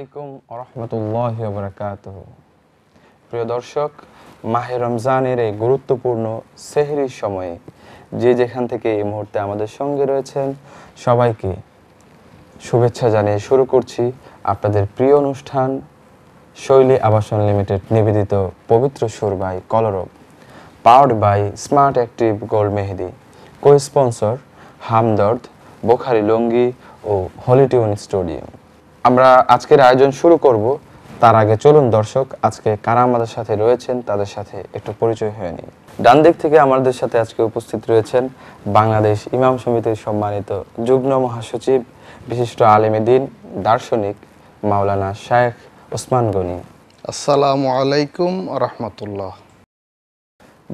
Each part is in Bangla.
আলাইকুম রহমতুল্লাহ বরকাত প্রিয় দর্শক, মাহে রমজানের এই গুরুত্বপূর্ণ সেহরির সময়ে যে যেখান থেকে এই মুহূর্তে আমাদের সঙ্গে রয়েছেন, সবাইকে শুভেচ্ছা জানিয়ে শুরু করছি আপনাদের প্রিয় অনুষ্ঠান শৈলী আবাসন লিমিটেড নিবেদিত পবিত্র সুর by Kolorob, powered by smart active gold Mehedi co sponsor Hamdard, Bokhari lungi O Holy Tune studio আমরা আজকের আয়োজন শুরু করব। তার আগে চলুন দর্শক আজকে কারা আমাদের সাথে রয়েছেন তাদের সাথে একটু পরিচয় হয়ে নিই। ডান দিক থেকে আমাদের সাথে আজকে উপস্থিত রয়েছেন বাংলাদেশ ইমাম সমিতির সম্মানিত যুগ্ম মহাসচিব বিশিষ্ট আলেমে দিন দার্শনিক মাওলানা শায়েখ ওসমান গনি। আসসালামু আলাইকুম রহমতুল্লাহ।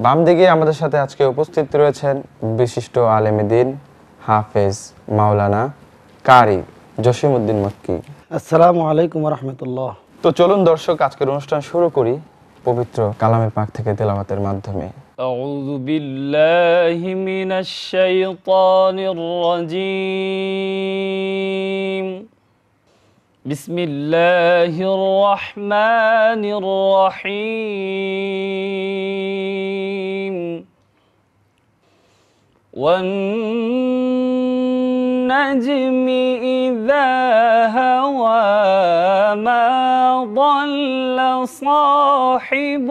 বাম দিকে আমাদের সাথে আজকে উপস্থিত রয়েছেন বিশিষ্ট আলেমে দিন হাফেজ মাওলানা কারি জসিমউদ্দিন মক্কি। আসসালামু আলাইকুম রহমতুল্লাহ তো চলুন দর্শক আজকের অনুষ্ঠান শুরু করি পবিত্র কালামে পাক থেকে তেলাওয়াতের মাধ্যমে أعوذ بالله من الشيطان الرجيم بسم الله الرحمن الرحيم والنجم إذا هوى ما ضل صاحبكم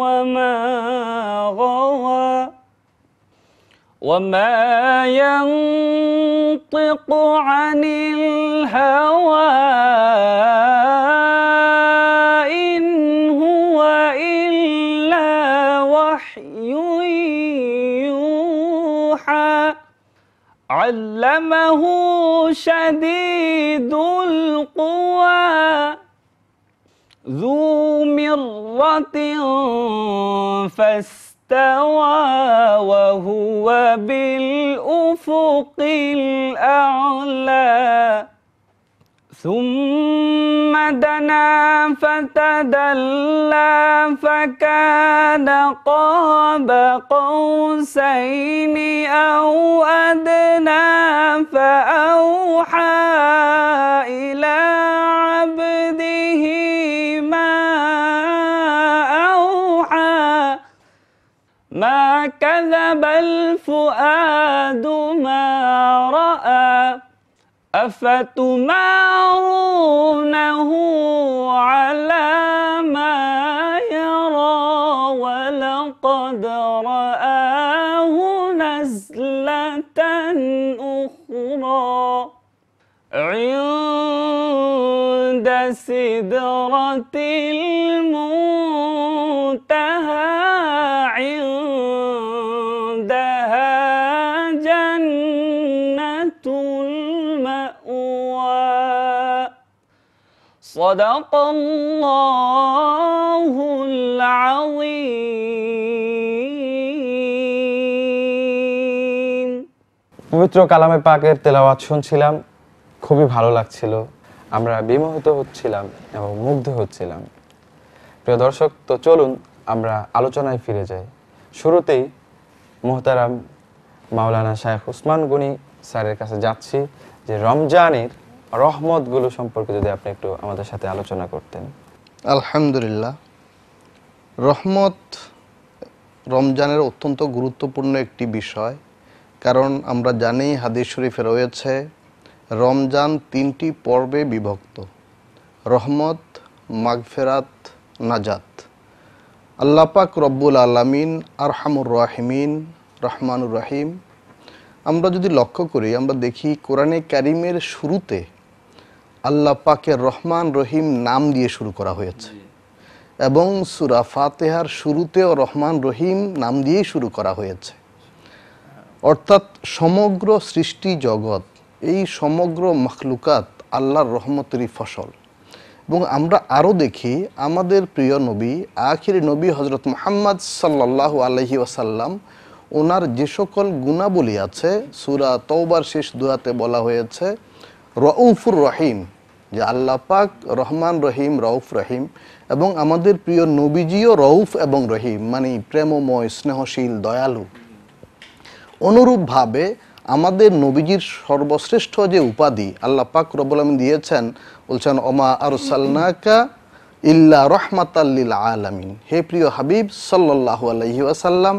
وما غوى وما ينطق عن الهوى علمه شديد القوى ذو مرة فاستوى وهو بالأفق الأعلى. ثم دنا فتدلى فكان قاب قوسين أو أدنى فأوحى إلى عبده ما أوحى. ما كذب الفؤاد ما رأى. أفتمارونه على ما يرى ولقد رآه نزلة أخرى عند سدرة المنتهى صدق الله العظيم পবিত্র কালামে পাকের তেলাওয়াত শুনছিলাম খুবই ভালো লাগছিল আমরা বিমোহিত হচ্ছিলাম এবং মুগ্ধ হচ্ছিলাম প্রিয় দর্শক তো চলুন আমরা আলোচনায় ফিরে যাই শুরুতেই মোহতারাম মাওলানা শায়েখ উসমান গনি স্যারের কাছে যাচ্ছি যে রমজানের রহমতগুলো সম্পর্কে যদি আপনি একটু আমাদের সাথে আলোচনা করতেন। আলহামদুলিল্লাহ। রহমত রমজানের অত্যন্ত গুরুত্বপূর্ণ একটি বিষয়। কারণ আমরা জানি, হাদিস শরীফে রয়েছে, রমজান তিনটি পর্বে বিভক্ত। রহমত, মাগফেরাত, নাজাত। আল্লাপাক রব্বুল আলামিন আরহামুর রাহিমিন, রহমানুর রাহিম। আমরা যদি লক্ষ্য করি, আমরা দেখি কোরআনে কারিমের শুরুতে আল্লাহ পাকের রহমান রহিম নাম দিয়ে শুরু করা হয়েছে। এবং সুরা ফাতেহার শুরুতেও রহমান রহিম নাম দিয়েই শুরু করা হয়েছে। অর্থাৎ সমগ্র সৃষ্টি জগৎ, এই সমগ্র মখলুকাত আল্লাহর রহমতেরই ফসল। এবং আমরা আরও দেখি, আমাদের প্রিয় নবী, আখির নবী হজরত মোহাম্মদ সাল্লাহ আলহি ওয়াসাল্লাম, ওনার যে সকল গুণাবলী আছে, সুরা তৌবার শেষ দুয়াতে বলা হয়েছে, রউফুর রহিম যে আল্লাহ পাক রহমান রহিম, রউফ রহিম এবং আমাদের প্রিয় নবীজিও রউফ এবং রহিম মানে প্রেমময়, স্নেহশীল, দয়ালু। অনুরূপভাবে আমাদের নবীজির সর্বশ্রেষ্ঠ যে উপাধি আল্লাহ পাক রব্বুল আলামিন দিয়েছেন, বলছেন, ওমা আরসালনাকা ইল্লা রহমাতাল্লিল আলামিন। হে প্রিয় হাবিব, সাল্লাল্লাহু আলাইহি ওয়াসাল্লাম,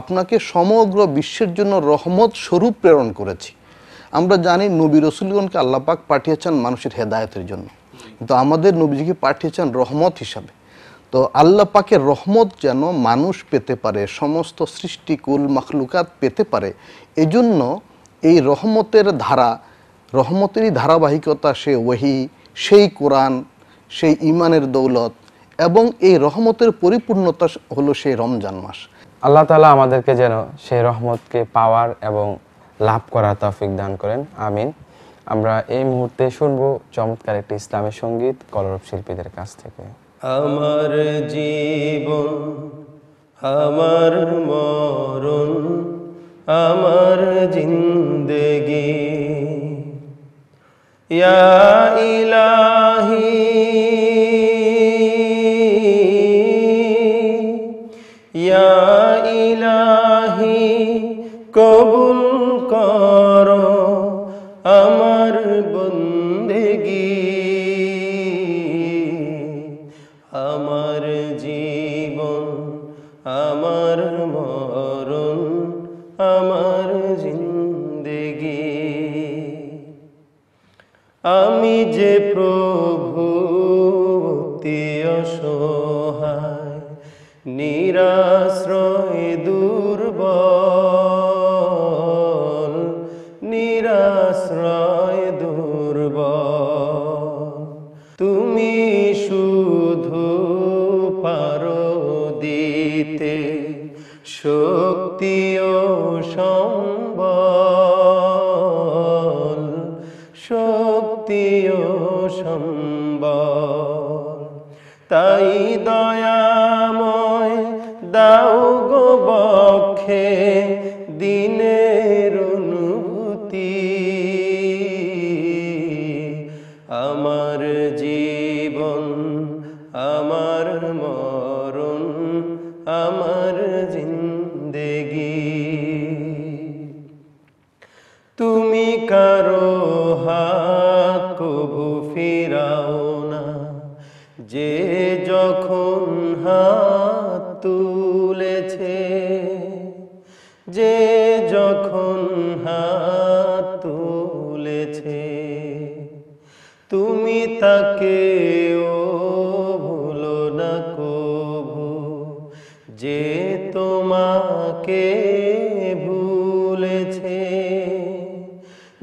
আপনাকে সমগ্র বিশ্বের জন্য রহমত স্বরূপ প্রেরণ করেছি। আমরা জানি নবী রসুলগণকে আল্লাহ পাক পাঠিয়েছেন মানুষের হেদায়তের জন্য। কিন্তু আমাদের নবীজিকে পাঠিয়েছেন রহমত হিসাবে। তো আল্লাহ পাকের রহমত যেন মানুষ পেতে পারে, সমস্ত সৃষ্টিকুল মখলুকাত পেতে পারে, এজন্য এই রহমতের ধারা, রহমতেরই ধারাবাহিকতা সে ওহি, সেই কোরআন, সেই ইমানের দৌলত, এবং এই রহমতের পরিপূর্ণতা হলো সেই রমজান মাস। আল্লাহ তাআলা আমাদেরকে যেন সেই রহমতকে, পাওয়ার এবং লাভ করার তৌফিক দান করেন। আমিন। আমরা এই মুহূর্তে শুনব চমৎকার একটি ইসলামের সংগীত কলরব শিল্পীদের কাছ থেকে। আমার জীবন, আমার মরণ, আমার জিন্দেগি। ইয়া অতি অসহায় নিরাশ্রয় দুর্বল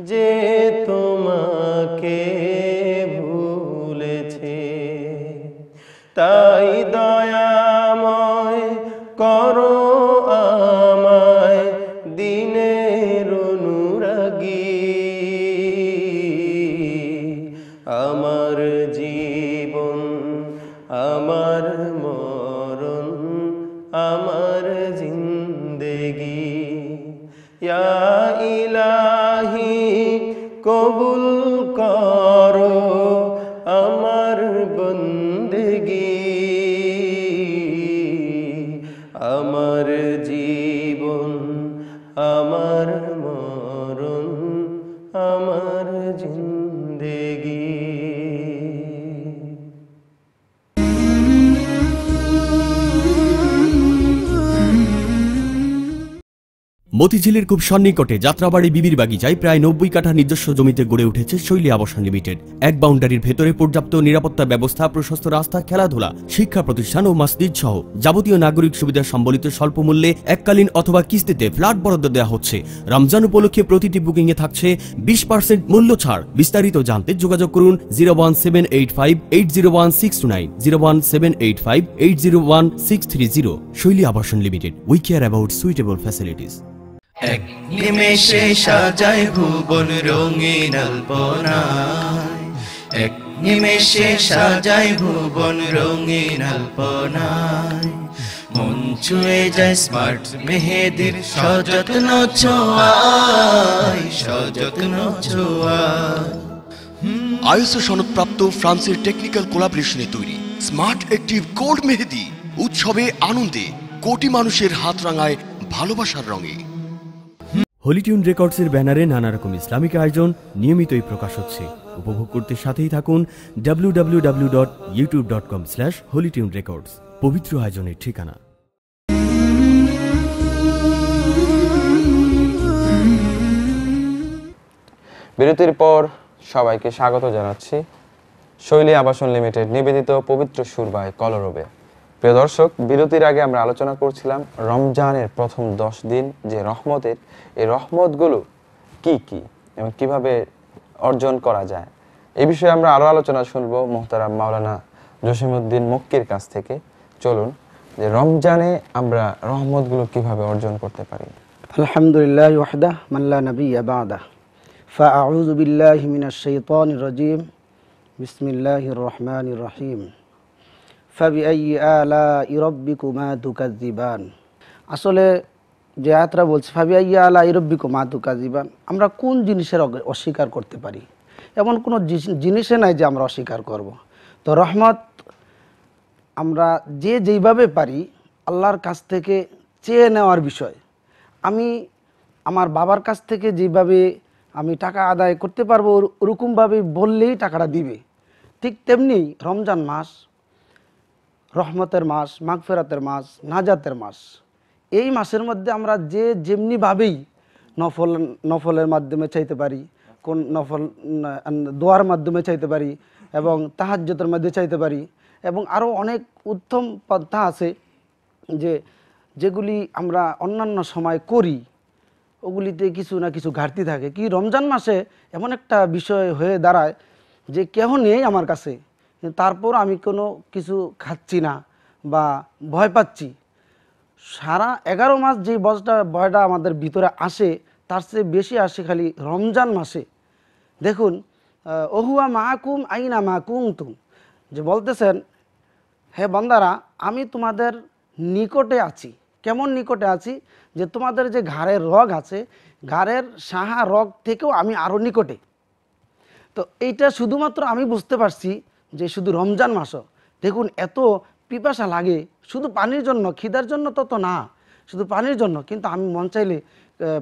যে আমার জীবন আমার মতিঝিলের খুব সন্নিকটে যাত্রাবাড়ি বিবির বাগিচায় প্রায় নব্বই কাঠা নিজস্ব জমিতে গড়ে উঠেছে শৈলী আবাসন লিমিটেড। এক বাউন্ডারির ভেতরে পর্যাপ্ত নিরাপত্তা ব্যবস্থা, প্রশস্ত রাস্তা, খেলাধুলা, শিক্ষা প্রতিষ্ঠান ও মসজিদ সহ যাবতীয় নাগরিক সুবিধা সম্বলিত স্বল্প মূল্যে এককালীন অথবা কিস্তিতে ফ্ল্যাট বরাদ্দ দেওয়া হচ্ছে। রমজান উপলক্ষে প্রতিটি বুকিং এ থাকছে বিশ পার্সেন্ট মূল্য ছাড়। বিস্তারিত জানতে যোগাযোগ করুন zero one seven eight five eight zero one six two nine, zero one seven eight five eight zero one six three zero. Shoily Abashon limited we care about suitable facilities এক নিমেষে সাজায় ভুবন রঙিন আলপনায়। এক নিমেষে সাজায় ভুবন রঙিন আলপনায়। মন ছুঁয়ে যায় স্মার্ট মেহেদির সযত্ন ছোঁয়ায় সযত্ন ছোঁয়ায়। আইএসও সনদপ্রাপ্ত ফ্রান্সের টেকনিক্যাল কোলাবরেশনে তৈরি স্মার্ট অ্যাক্টিভ গোল্ড মেহেদি। উৎসবে আনন্দে কোটি মানুষের হাত রাঙায় ভালোবাসার রঙে। হলিটিউন রেকর্ডসের ব্যানারে নানা রকম ইসলামিক আয়োজন নিয়মিতই প্রকাশ হচ্ছে। উপভোগ করতে সাথেই থাকুন W W W dot YouTube dot com slash holy tune records পবিত্র আয়োজনের ঠিকানা। বিরতির পর সবাইকে স্বাগত জানাচ্ছি। শৈলী আবাসন লিমিটেড নিবেদিত পবিত্র সুরবাই কলরবে। প্রিয় দর্শক বিরতির আগে আমরা আলোচনা করছিলাম রমজানের প্রথম দশ দিন যে রহমতের এই রহমতগুলো কি কি এবং কিভাবে অর্জন করা যায় এই বিষয়ে আমরা আরও আলোচনা শুনবো মোহতারাম মাওলানা জসিমউদ্দিন মক্কির কাছ থেকে চলুন যে রমজানে আমরা রহমতগুলো কিভাবে অর্জন করতে পারি الحمد لله وحده من لا نبي بعده فأعوذ بالله من الشيطان الرجيم بسم الله الرحمن الرحيم আসলে যে আয়াতরা বলছে ফাবিআইয়া আলা ইরব্বিকুমা দুকাজিবান আমরা কোন জিনিসের অস্বীকার করতে পারি? এমন কোনো জিনিসে নাই যে আমরা অস্বীকার করব। তো রহমত, আমরা যে যেইভাবে পারি, আল্লাহর কাছ থেকে চেয়ে নেওয়ার বিষয়। আমি আমার বাবার কাছ থেকে যেভাবে আমি টাকা আদায় করতে পারব ওরকমভাবে বললেই টাকাটা দিবে। ঠিক তেমনি রমজান মাস রহমতের মাস, মাগফেরাতের মাস, নাজাতের মাস। এই মাসের মধ্যে আমরা যে যেমনিভাবেই নফল, নফলের মাধ্যমে চাইতে পারি, কোন নফল দোয়ার মাধ্যমে চাইতে পারি এবং তাহাজ্যতের মধ্যে চাইতে পারি এবং আরও অনেক উত্তম পন্থা আছে যে যেগুলি আমরা অন্যান্য সময় করি, ওগুলিতে কিছু না কিছু ঘাটতি থাকে। কি রমজান মাসে এমন একটা বিষয় হয়ে দাঁড়ায় যে কেহ নেই আমার কাছে। তারপর আমি কোনো কিছু খাচ্ছি না বা ভয় পাচ্ছি। সারা এগারো মাস যে বয়সটা ভয়টা আমাদের ভিতরে আসে, তার চেয়ে বেশি আসে খালি রমজান মাসে। দেখুন অহুয়া মাহকুম আইনা মাহকুম তুম যে বলতেছেন, হে বন্দারা, আমি তোমাদের নিকটে আছি। কেমন নিকটে আছি? যে তোমাদের যে ঘাড়ের রগ আছে, ঘাড়ের সাহা রগ থেকেও আমি আরও নিকটে। তো এইটা শুধুমাত্র আমি বুঝতে পারছি যে শুধু রমজান মাসও। দেখুন, এত পিপাসা লাগে। শুধু পানির জন্য, খিদার জন্য তত না। শুধু পানির জন্য, কিন্তু আমি মন চাইলে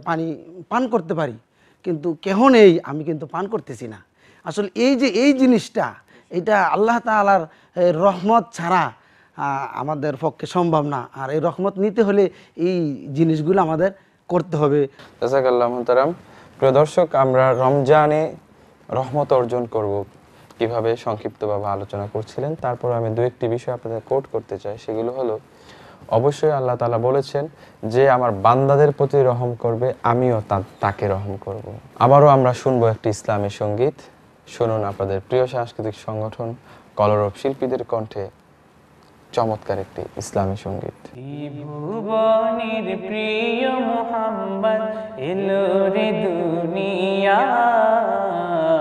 পানি পান করতে পারি। কিন্তু কেহ নেই, আমি কিন্তু পান করতেছি না। আসলে এই যে, এই জিনিসটা, এটা আল্লাহ তালার রহমত ছাড়া আমাদের পক্ষে সম্ভব না। আর এই রহমত নিতে হলে এই জিনিসগুলো আমাদের করতে হবে। প্রিয় দর্শক, আমরা রমজানে রহমত অর্জন করব। কীভাবে সংক্ষিপ্তভাবে আলোচনা করছিলেন, তারপর আমি দু একটি বিষয় আপনাদের কোট করতে চাই, সেগুলো হলো, অবশ্যই আল্লাহ তাআলা বলেছেন যে, আমার বান্দাদের প্রতি রহম করবে, আমিও তাকে রহম করব। আবারও আমরা শুনব একটি ইসলামী সংগীত। শুনুন আপনাদের প্রিয় সাংস্কৃতিক সংগঠন, কলরব শিল্পীদের কণ্ঠে চমৎকার একটি ইসলামী সংগীত। ভুবনের প্রিয় মোহাম্মদ এলো রে দুনিয়ায় রে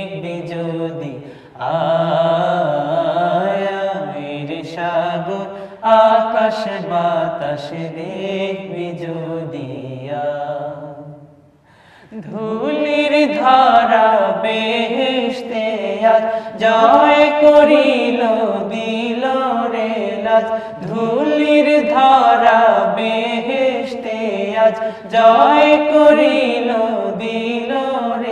যদি আয় রে সাগর আকাশ বাতাস দেখবি যদি আয় ধুলির ধারা বেহেশতে আজ, জয় করিল, দিল রে ধুলির ধারা বেহেশতে আজ, জয় করিল, দিল রে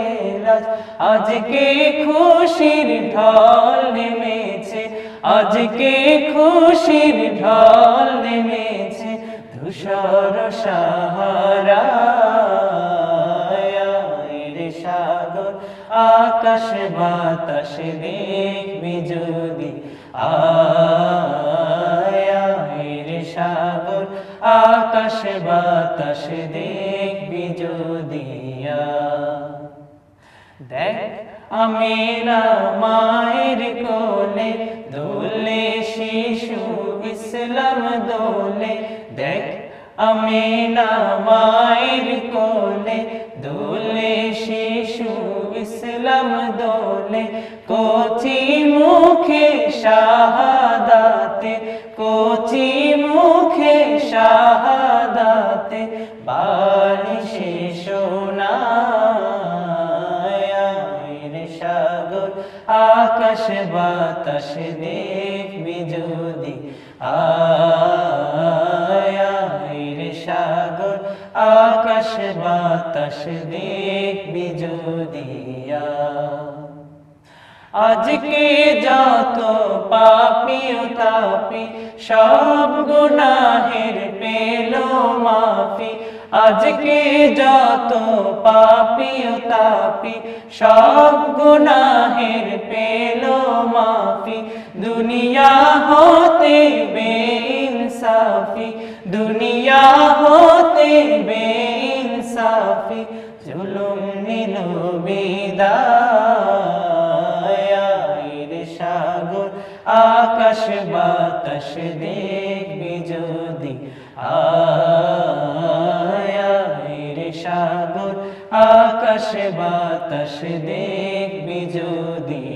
আজকে খুশির ঢল নেমেছে, আজকে খুশির ঢল নেমেছে ধূসর সাহারা সাগর, আকাশ বাতাস দেখবি যদি আয় রে সাগর, আকাশ বাতাস দেখবি যদি। দেখ আমিনা মায়ের কোলে দোলে শিশু ইসলাম দোলে দেখ আমি না মায়ের কোলে দোলে শিশু ইসলাম দোলে কচি মুখে শাহাদাতে আকাশ বাতাস দেখবি যদি। আয়ের সাগর, আকাশ বাতাস দেখবি যদি। আজকে যত পাপি ও তাপি, সব গুনাহের পেল মাফি। আজকে যত পাপি ও তাপি, সব গুনাহের পেল মাফি। দুনিয়া হতে বেইনসাফি, দুনিয়া হতে বেইনসাফি, জুলুম নিল বিদায়। সাগর, আকাশ বাতাস দেখবি যদি আয়ের আকাশ বাতাস দেখবি যদি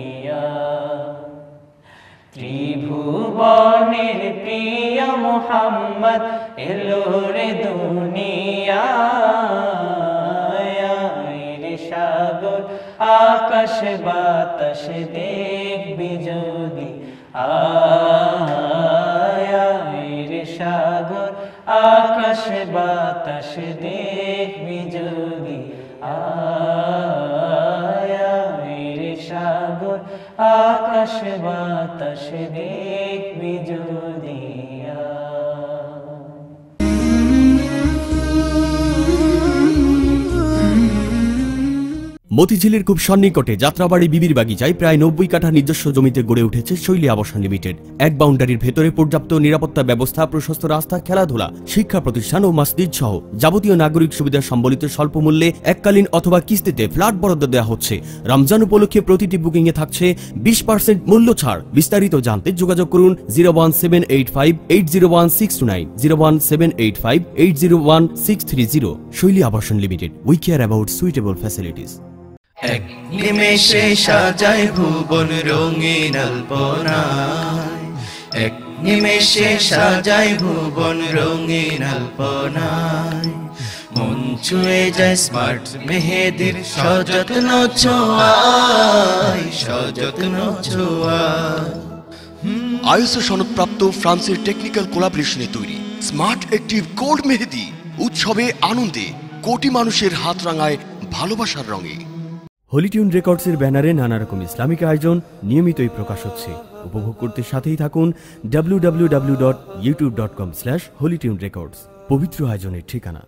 ত্রিভুবনের প্রিয় মোহাম্মদ এলো রে দুনিয়া সাগর, আকাশ বাতাস দেখবি যদি আয়ের সাগর, আকাশ বাতাস দেখবি যদি আয়ের সাগর আকাশ বাতাস দেখবি যদি মতিঝিলের খুব সন্নিকটে যাত্রাবাড়ি বিবির বাগিচায় প্রায় নব্বই কাঠা নিজস্ব জমিতে গড়ে উঠেছে শৈলী আবাসন লিমিটেড। এক বাউন্ডারির ভেতরে পর্যাপ্ত নিরাপত্তা ব্যবস্থা, প্রশস্ত রাস্তা, খেলাধুলা, শিক্ষা প্রতিষ্ঠান ও মসজিদ সহ যাবতীয় নাগরিক সুবিধা সম্বলিত স্বল্প মূল্যে এককালীন অথবা কিস্তিতে ফ্ল্যাট বরাদ্দ দেওয়া হচ্ছে। রমজান উপলক্ষে প্রতিটি বুকিংয়ে থাকছে বিশ পার্সেন্ট মূল্য ছাড়। বিস্তারিত জানতে যোগাযোগ করুন zero one seven eight five eight zero one six two nine, zero one seven eight five eight zero one six three zero. Shoily Abashon limited we care about suitable facilities এক নিমেষে সাজায় ভুবন রঙিন আলপনায়। এক নিমেষে সাজায় ভুবন রঙিন আলপনায়। মন ছুঁয়ে যায় স্মার্ট মেহেদির সযত্ন ছোঁয়ায় সযত্ন ছোঁয়ায়। আইএসও সনদপ্রাপ্ত ফ্রান্সের টেকনিক্যাল কোলাবরেশনে তৈরি। স্মার্ট একটি গোল্ড মেহেদি। উৎসবে আনন্দে কোটি মানুষের হাত রাঙায় ভালোবাসার রঙে। হলিটিউন রেকর্ডসের ব্যানারে নানা রকম ইসলামিক আয়োজন নিয়মিতই প্রকাশ হচ্ছে। উপভোগ করতে সাথেই থাকুন W W W dot YouTube dot com slash holy tune records পবিত্র আয়োজনের ঠিকানা।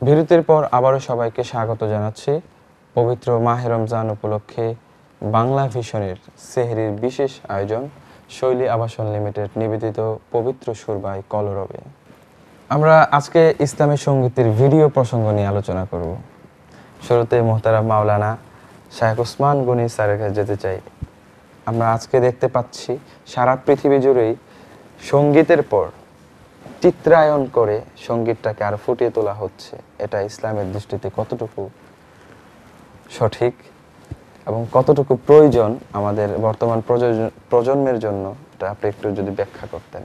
বিরতির পর আবারও সবাইকে স্বাগত জানাচ্ছি। পবিত্র মাহে রমজান উপলক্ষে বাংলা ভিশনের সেহরির বিশেষ আয়োজন শৈলী আবাসন লিমিটেড নিবেদিত পবিত্র সুরবাই কলরবে। আমরা আজকে ইসলামী সঙ্গীতের ভিডিও প্রসঙ্গ নিয়ে আলোচনা করব। শুরুতে মোহতারা মাওলানা শাহেখ ওসমান গনি স্যারের কাছে যেতে চাই। আমরা আজকে দেখতে পাচ্ছি, সারা পৃথিবী জুড়েই সঙ্গীতের পর চিত্রায়ন করে সঙ্গীতটাকে আর ফুটিয়ে তোলা হচ্ছে। এটা ইসলামের দৃষ্টিতে কতটুকু সঠিক এবং কতটুকু প্রয়োজন আমাদের বর্তমান প্রজন্মের জন্য, এটা আপনি একটু যদি ব্যাখ্যা করতেন।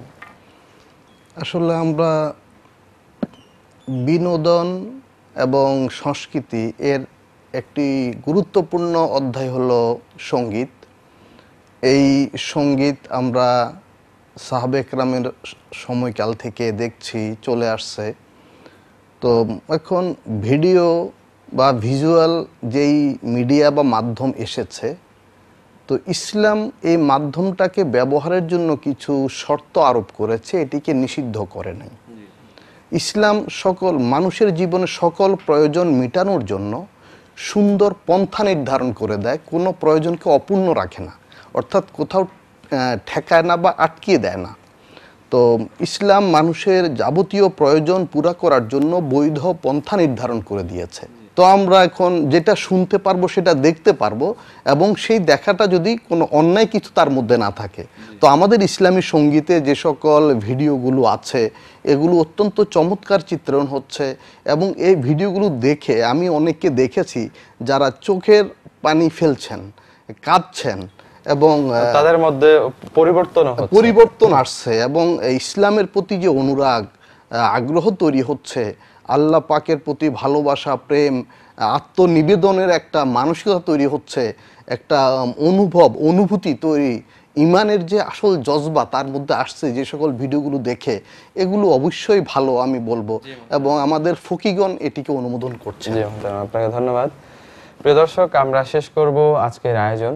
আসলে আমরা বিনোদন এবং সংস্কৃতি এর একটি গুরুত্বপূর্ণ অধ্যায় হলো সংগীত। এই সংগীত আমরা সাহাবেকরামের সময়কাল থেকে দেখছি, চলে আসছে। তো এখন ভিডিও বা ভিজুয়াল যেই মিডিয়া বা মাধ্যম এসেছে, তো ইসলাম এই মাধ্যমটাকে ব্যবহারের জন্য কিছু শর্ত আরোপ করেছে, এটিকে নিষিদ্ধ করে নাই। ইসলাম সকল, মানুষের জীবনে সকল প্রয়োজন মেটানোর জন্য সুন্দর পন্থা নির্ধারণ করে দেয়, কোনো প্রয়োজনকে অপূর্ণ রাখে না, অর্থাৎ কোথাও ঠেকায় না বা আটকিয়ে দেয় না। তো ইসলাম মানুষের যাবতীয় প্রয়োজন পুরা করার জন্য বৈধ পন্থা নির্ধারণ করে দিয়েছে। তো আমরা এখন যেটা শুনতে পারব সেটা দেখতে পারব এবং সেই দেখাটা যদি কোনো অন্যায় কিছু তার মধ্যে না থাকে। তো আমাদের ইসলামী সঙ্গীতে যে সকল ভিডিওগুলো আছে এগুলো অত্যন্ত চমৎকার চিত্রণ হচ্ছে এবং এই ভিডিওগুলো দেখে আমি অনেককে দেখেছি যারা চোখের পানি ফেলছেন কাঁদছেন এবং তাদের মধ্যে পরিবর্তন পরিবর্তন আসছে এবং ইসলামের প্রতি যে অনুরাগ আগ্রহ তৈরি হচ্ছে আল্লাহ পাকের প্রতি ভালোবাসা প্রেম আত্মনিবেদনের একটা মানসিকতা তৈরি হচ্ছে একটা অনুভব অনুভূতি তৈরি ইমানের যে আসল জজবা তার মধ্যে আসছে যে সকল ভিডিওগুলো দেখে এগুলো অবশ্যই ভালো আমি বলব এবং আমাদের ফকিগণ এটিকে অনুমোদন করছে। আপনাকে ধন্যবাদ। প্রিয় দর্শক আমরা শেষ করব আজকের আয়োজন।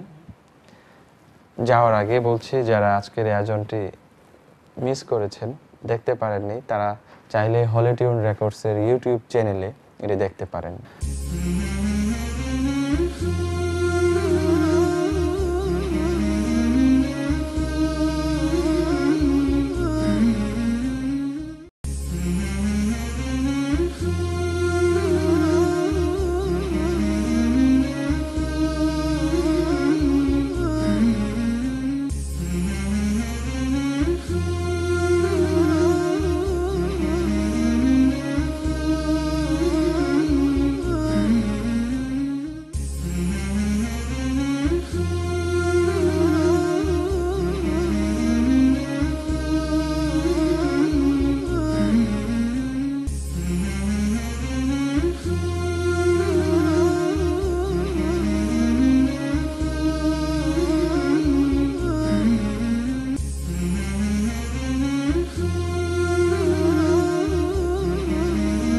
যাওয়ার আগে বলছি যারা আজকের আয়োজনটি মিস করেছেন দেখতে পারেননি তারা চাইলে হলিটিউন রেকর্ডসের ইউটিউব চ্যানেলে এটা দেখতে পারেন।